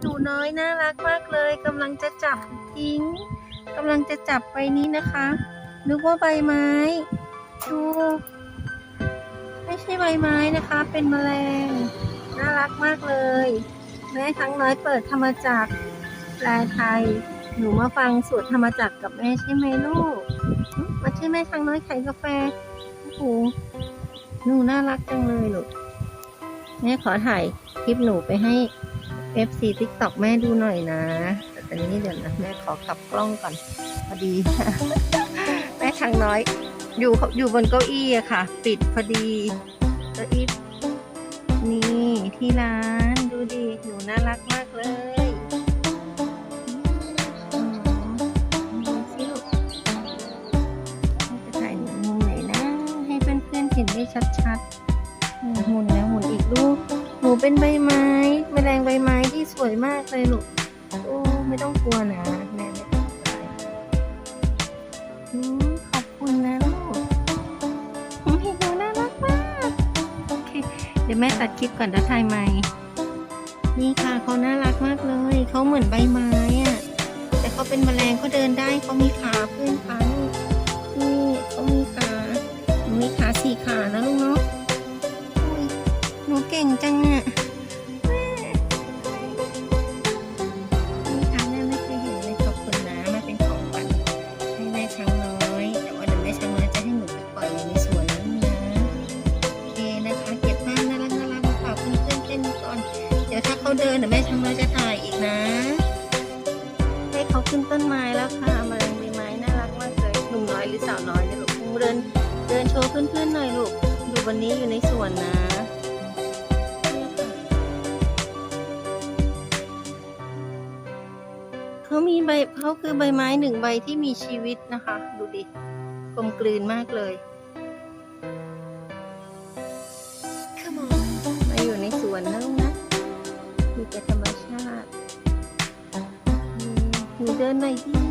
หนูน้อยน่ารักมากเลยกำลังจะจับทิ้งกำลังจะจับไปนี้นะคะนึกว่าใบไม้ดูไม่ใช่ใบไม้นะคะ เป็นแมลงน่ารักมากเลย แม่ทั้งน้อยเปิดธรรมจักรแปลไทย หนูมาฟังสวดธรรมจักรกับแม่ใช่ไหมลูกมาช่แม่ทั้งน้อยไขายกาแฟโอ้โหหนูน่ารักจังเลยลูกแม่ขอถ่ายคลิปหนูไปให้ FC TikTok แม่ดูหน่อยนะแต่ตอนนี้เดี๋ยวนะแม่ขอกลับกล้องก่อนพอดี แม่ทางน้อย อยู่อยู่บนเก้าอี้อะค่ะ ปิดพอดีเก้าอี้นี่ที่ร้านดูดิหนูน่ารักมากเลยอืมดูสิลจะถ่ายหนูมุมไหนนะ ให้เพื่อนๆเห็นได้ชัดๆนี่หมุนแล้วหมุน นูเป็นใบไม้แมลงใบไม้ที่สวยมากเลยลูกโอ้ไม่ต้องกลัวนะแม่ไม่ต้องกลัวขอบคุณนะลูกอืมเห็นหนูน่ารักมากโอเคเดี๋ยวแม่ตัดคลิปก่อนจะถ่ายใหม่นี่ค่ะเขาน่ารักมากเลยเขาเหมือนใบไม้อะแต่เขาเป็นแมลงเขาเดินได้เขามีขาเพื่อนคะลูกนี่เขามีขาหนูมีขาสี่ขานะลูกเนาะอุ๊ยหนูเก่งจังอะ เดี๋ยวถ้าเขาเดินเดี๋ยวแม่ช้างน้อยจะถ่ายอีกนะ ให้เขาขึ้นต้นไม้แล้วค่ะมาแรงใบไม้น่ารักมากเลยหนุ่มน้อยหรือสาวน้อยเนี่ยลูกเดินเดินโชว์เพื่อนๆหน่อยลูกอยู่วันนี้อยู่ในสวนนะเขามีใบเขาคือใบไม้หนึ่งใบที่มีชีวิตนะคะ ดูดิกลมกลืนมากเลย มีแต่ธรรมชาติมหนูเดินหน่อยดิ